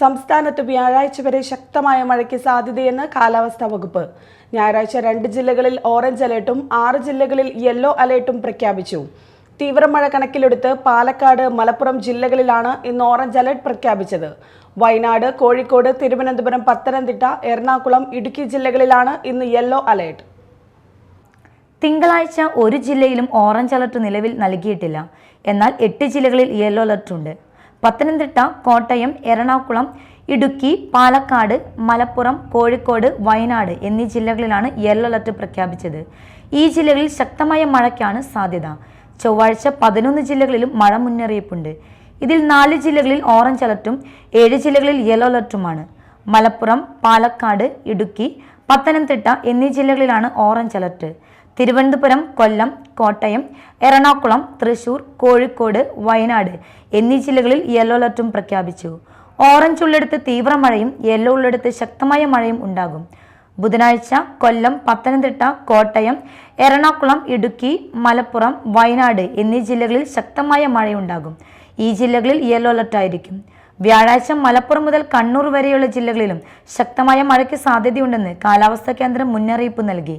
സംസ്ഥാനത്ത് വ്യാഴാഴ്ച വരെ ശക്തമായ മഴയ്ക്ക് സാധ്യതയെന്ന് കാലാവസ്ഥാ വകുപ്പ്. ഞായറാഴ്ച രണ്ട് ജില്ലകളിൽ ഓറഞ്ച് അലേർട്ടും ആറ് ജില്ലകളിൽ യെല്ലോ അലേർട്ടും പ്രഖ്യാപിച്ചു. തീവ്രമഴ കണക്കിലെടുത്ത് പാലക്കാട് മലപ്പുറം ജില്ലകളിലാണ് ഇന്ന് ഓറഞ്ച് അലേർട്ട് പ്രഖ്യാപിച്ചത്. വയനാട് കോഴിക്കോട് തിരുവനന്തപുരം പത്തനംതിട്ട എറണാകുളം ഇടുക്കി ജില്ലകളിലാണ് ഇന്ന് യെല്ലോ അലേർട്ട് തിങ്കളാഴ്ച ഒരു ജില്ലയിലും ഓറഞ്ച് അലർട്ട് നിലവിൽ നൽകിയിട്ടില്ല. എന്നാൽ എട്ട് ജില്ലകളിൽ യെല്ലോ അലർട്ട് ഉണ്ട്. പത്തനംതിട്ട കോട്ടയം എറണാകുളം ഇടുക്കി പാലക്കാട് മലപ്പുറം കോഴിക്കോട് വയനാട് എന്നീ ജില്ലകളിലാണ് യെല്ലോ അലർട്ട് പ്രഖ്യാപിച്ചത്. ഈ ജില്ലകളിൽ ശക്തമായ മഴയ്ക്കാണ് സാധ്യത. ചൊവ്വാഴ്ച പതിനൊന്ന് ജില്ലകളിലും മഴ മുന്നറിയിപ്പുണ്ട്. ഇതിൽ നാല് ജില്ലകളിൽ ഓറഞ്ച് അലർട്ടും ഏഴ് ജില്ലകളിൽ യെല്ലോ അലർട്ടുമാണ്. മലപ്പുറം പാലക്കാട് ഇടുക്കി പത്തനംതിട്ട എന്നീ ജില്ലകളിലാണ് ഓറഞ്ച് അലർട്ട്. തിരുവനന്തപുരം കൊല്ലം കോട്ടയം എറണാകുളം തൃശൂർ കോഴിക്കോട് വയനാട് എന്നീ ജില്ലകളിൽ യെല്ലോ അലർട്ടും പ്രഖ്യാപിച്ചു. ഓറഞ്ച് ഉള്ളിടത്ത് തീവ്രമഴയും യെല്ലോ ഉള്ളിടത്ത് ശക്തമായ മഴയും ഉണ്ടാകും. ബുധനാഴ്ച കൊല്ലം പത്തനംതിട്ട കോട്ടയം എറണാകുളം ഇടുക്കി മലപ്പുറം വയനാട് എന്നീ ജില്ലകളിൽ ശക്തമായ മഴയുണ്ടാകും. ഈ ജില്ലകളിൽ യെല്ലോ അലർട്ട് ആയിരിക്കും. വ്യാഴാഴ്ച മലപ്പുറം മുതൽ കണ്ണൂർ വരെയുള്ള ജില്ലകളിലും ശക്തമായ മഴയ്ക്ക് സാധ്യതയുണ്ടെന്ന് കാലാവസ്ഥാ കേന്ദ്രം മുന്നറിയിപ്പ് നൽകി.